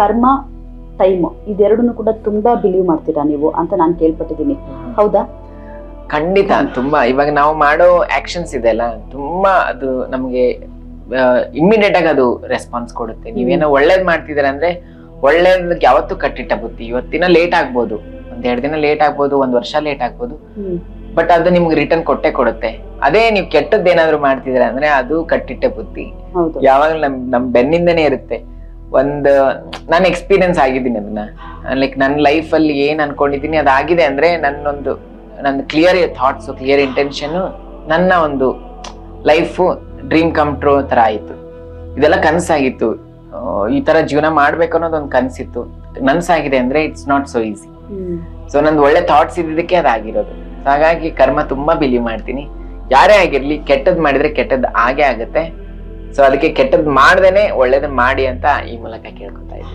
ಕರ್ಮ ಟೈಮ್ ಇದೆರಡನ್ನು ಕೂಡ ತುಂಬಾ ಬಿಲೀವ್ ಮಾಡ್ತೀರಾ ನೀವು ಅಂತ ನಾನು ಕೇಳ್ಪಟ್ಟಿದ್ದೀನಿ. ಹೌದಾ? ಖಂಡಿತ ತುಂಬಾ. ಇವಾಗ ನಾವು ಮಾಡೋ ಆಕ್ಷನ್ಸ್ ಇದೆ ಅಲ್ಲ ತುಂಬಾ ಅದು ನಮಗೆ ಇಮ್ಮಿಡಿಯೇಟ್ ಆಗಿ ಅದು ರೆಸ್ಪಾನ್ಸ್ ಕೊಡುತ್ತೆ. ನೀವೇನೋ ಒಳ್ಳೇದ್ ಮಾಡ್ತಿದ್ದೀರ ಅಂದ್ರೆ ಒಳ್ಳೇದಕ್ಕೆ ಯಾವತ್ತೂ ಕಟ್ಟಿಟ್ಟ ಬುತ್ತಿ ಇವತ್ತಿನ ಲೇಟ್ ಆಗ್ಬೋದು. ಒಂದ್ ಎರಡ್ ದಿನ ಲೇಟ್ ಆಗ್ಬೋದು ಒಂದ್ ವರ್ಷ ಲೇಟ್ ಆಗ್ಬೋದು. ಬಟ್ ಅದು ನಿಮ್ಗೆ ರಿಟರ್ನ್ ಕೊಟ್ಟೆ ಕೊಡುತ್ತೆ. ಅದೇ ನೀವು ಕೆಟ್ಟದ್ದು ಏನಾದ್ರು ಮಾಡ್ತಿದ್ದೀರ ಅಂದ್ರೆ ಅದು ಕಟ್ಟಿಟ್ಟ ಬುತ್ತಿ ಹೌದು. ಯಾವಾಗ್ಲೂ ನಮ್ ನಮ್ ಬೆನ್ನಿಂದನೇ ಇರುತ್ತೆ. ಒಂದ್ ನಾನು ಎಕ್ಸ್ಪೀರಿಯನ್ಸ್ ಆಗಿದ್ದೀನಿ ಅದನ್ನ. ಲೈಕ್ ನನ್ನ ಲೈಫಲ್ಲಿ ಏನು ಏನ್ ಅನ್ಕೊಂಡಿದ್ದೀನಿ ಅದಾಗಿದೆ ಅಂದ್ರೆ ನನ್ನೊಂದು ನನ್ನ ಕ್ಲಿಯರ್ ಥಾಟ್ಸ್ ಕ್ಲಿಯರ್ ಇಂಟೆನ್ಷನ್ ನನ್ನ ಒಂದು ಲೈಫು ಡ್ರೀಮ್ ಕಮ್ ಟ್ರೂ ತರ ಆಯ್ತು. ಇದೆಲ್ಲ ಕನಸಾಗಿತ್ತು. ಈ ತರ ಜೀವನ ಮಾಡಬೇಕು ಅನ್ನೋದು ಒಂದು ಕನಸಿತ್ತು. ನನ್ಸಾಗಿದೆ ಅಂದ್ರೆ it's not so easy so ನಂದು ಒಳ್ಳೆ ಥಾಟ್ಸ್ ಇದ್ದಿದ್ದಕ್ಕೆ ಅದಾಗಿರೋದು ಹಾಗಾಗಿ ಕರ್ಮ ತುಂಬಾ ಬಿಲೀವ್ ಮಾಡ್ತೀನಿ. ಯಾರೇ ಆಗಿರಲಿ ಕೆಟ್ಟದ್ದು ಮಾಡಿದ್ರೆ ಕೆಟ್ಟದ್ದು ಆಗೇ ಆಗುತ್ತೆ. ಸೊ ಅದಕ್ಕೆ ಕೆಟ್ಟದ್ ಮಾಡ್ದೇನೆ ಒಳ್ಳೇದ್ ಮಾಡಿ ಅಂತ ಈ ಮೂಲಕ ಕೇಳ್ಕೊತಾ ಇದ್ದೀನಿ.